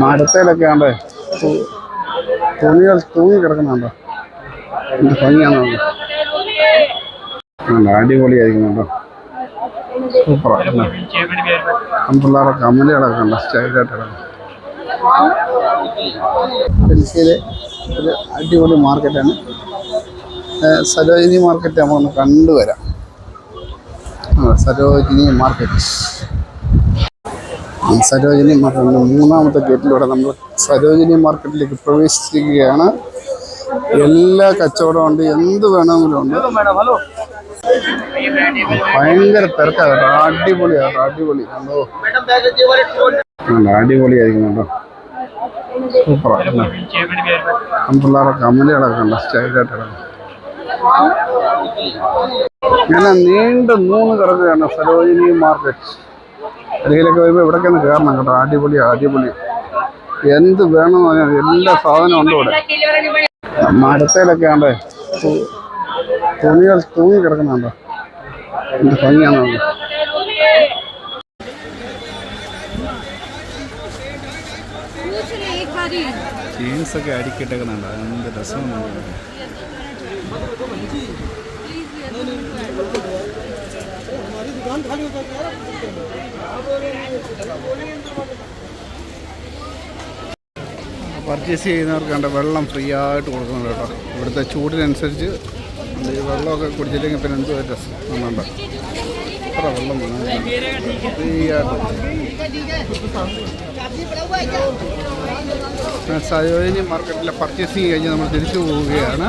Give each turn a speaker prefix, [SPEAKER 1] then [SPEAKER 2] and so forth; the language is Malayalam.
[SPEAKER 1] മരത്തേലൊക്കെ ആണ്ടേ തുണികൾ തൂങ്ങി കിടക്കുന്നുണ്ടോ. എന്ത് ഭംഗിയാണോ ഉണ്ട് അടിപൊളിയായിരിക്കും കേട്ടോ സൂപ്പറാണ്. പിള്ളേരുടെ കമ്മലുകളൊക്കെ ഉണ്ട് സ്റ്റൈലായിട്ട് കിടക്കും ഡൽഹിയിലെ ഒരു അടിപൊളി മാർക്കറ്റാണ്. സരോജിനി മാർക്കറ്റ് നമ്മളൊന്ന് കണ്ടുവരാം. സരോജിനി മാർക്കറ്റ്. സരോജിനി മാർക്കറ്റിന്റെ മൂന്നാമത്തെ ഗേറ്റിലൂടെ നമ്മൾ സരോജിനി മാർക്കറ്റിലേക്ക് പ്രവേശിച്ചിരിക്കുകയാണ്. എല്ലാ കച്ചവടവും ഉണ്ട് എന്ത് വേണമെങ്കിലും ഉണ്ട്. ഭയങ്കര തിരക്കാണ് അടിപൊളിയാണ് അടിപൊളി. കണ്ടോ അടിപൊളിയായിരിക്കും കേട്ടോ. സൂപ്പറാണ് പിള്ളേരെ കമ്മലുകളൊക്കെ ഉണ്ട് സ്റ്റൈലായിട്ട് ഇങ്ങനെ നീണ്ട മൂന്ന് കിടക്കുകയാണ് സരോജിനി മാർക്കറ്റ്. ഡൽഹിയിലൊക്കെ വരുമ്പോൾ ഇവിടേക്ക് ഒന്ന് കയറണം കേട്ടോ. അടിപൊളി അടിപൊളി. എന്ത് വേണമെന്ന് പറഞ്ഞാൽ എല്ലാ സാധനവും ഉണ്ട് ഇവിടെ. മരത്തേലൊക്കെ ആണ്ടേ തുണികൾ തൂങ്ങി കിടക്കുന്നുണ്ടോ എന്ത് ഭംഗിയാണോ ജീൻസൊക്കെ അടിക്കിട്ടേക്കുന്നുണ്ട്. എന്ത് രസമാണ് പർച്ചേസ് ചെയ്യുന്നവർക്ക് കണ്ട വെള്ളം ഫ്രീ ആയിട്ട് കൊടുക്കുന്നുണ്ട് കേട്ടോ. ഇവിടുത്തെ ചൂടിനനുസരിച്ച് ഈ വെള്ളമൊക്കെ കുടിച്ചില്ലെങ്കിൽ പിന്നെ എന്ത് രസം. ഒന്നുണ്ടോ എത്ര വെള്ളം ഫ്രീ ആയിട്ട് സയോജിനി മാർക്കറ്റിലെ പർച്ചേസിങ് കഴിഞ്ഞ് നമ്മൾ തിരിച്ചു പോവുകയാണ്.